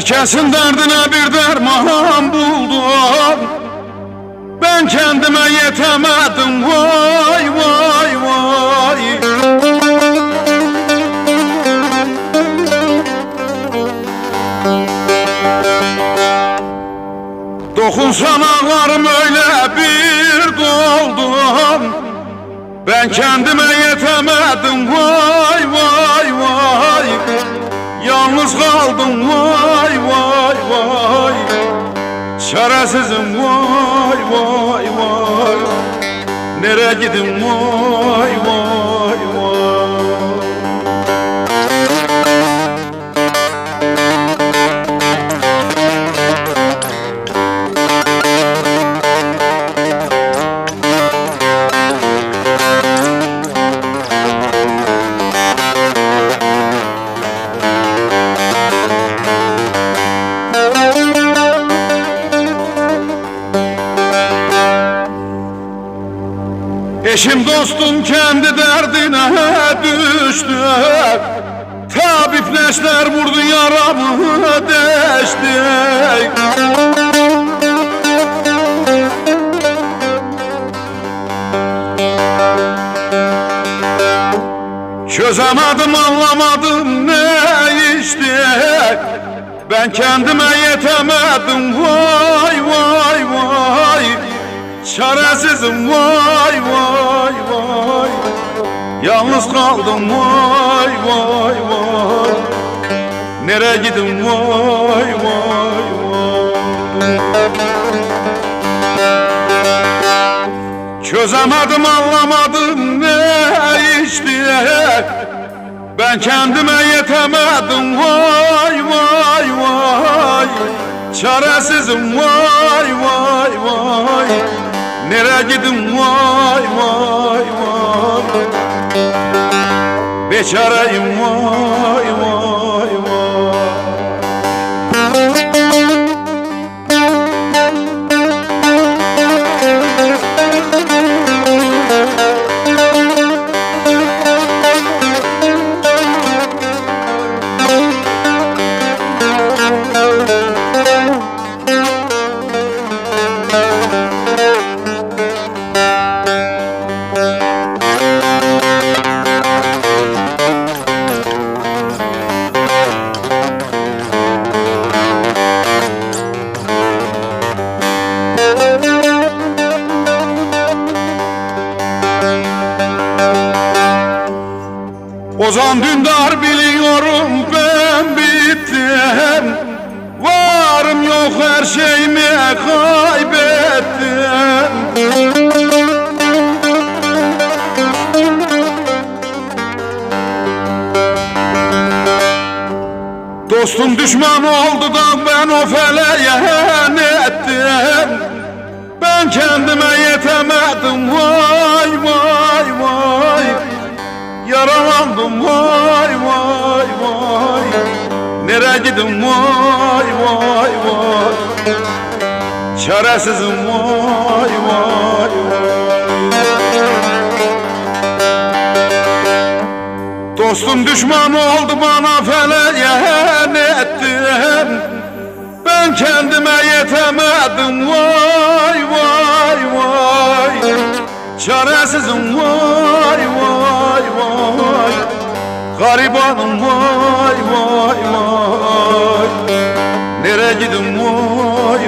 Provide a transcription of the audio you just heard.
Herkesin derdine bir derman buldum. Ben kendime yetemedim. Vay vay vay. Dokunsan ağlarım öyle bir doldum. Ben kendime yetemedim. Vay vay vay. Yalnız kaldım. Vay Çaresizim vay vay vay. Nereye gidin vay vay Eşim dostum kendi derdine düştü. Tabip neşter vurdu yaramı deşti. Çözemedim anlamadım ne işte Ben kendime yetemedim. Vay vay vay Çaresizim vay vay vay. Yalnız kaldım vay vay vay. Nereye gidin vay vay vay. Çözemedim anlamadım ne iş diye. Ben kendime yetemedim vay vay vay. Çaresizim vay vay vay Nereye gidin? Vay vay vay. Beçareyim vay vay Ozan Dündar biliyorum ben bittim Varım yok her şeyimi kaybettim Dostum düşman oldu da ben o feleğe ettim Ben kendime yetemedim Gidin vay vay vay. Çaresizim vay vay Dostum düşman oldu bana feleğen ettim Ben kendime yetemedim vay vay vay. Çaresizim vay Garibanım vay vay vay. Nereye gidin vay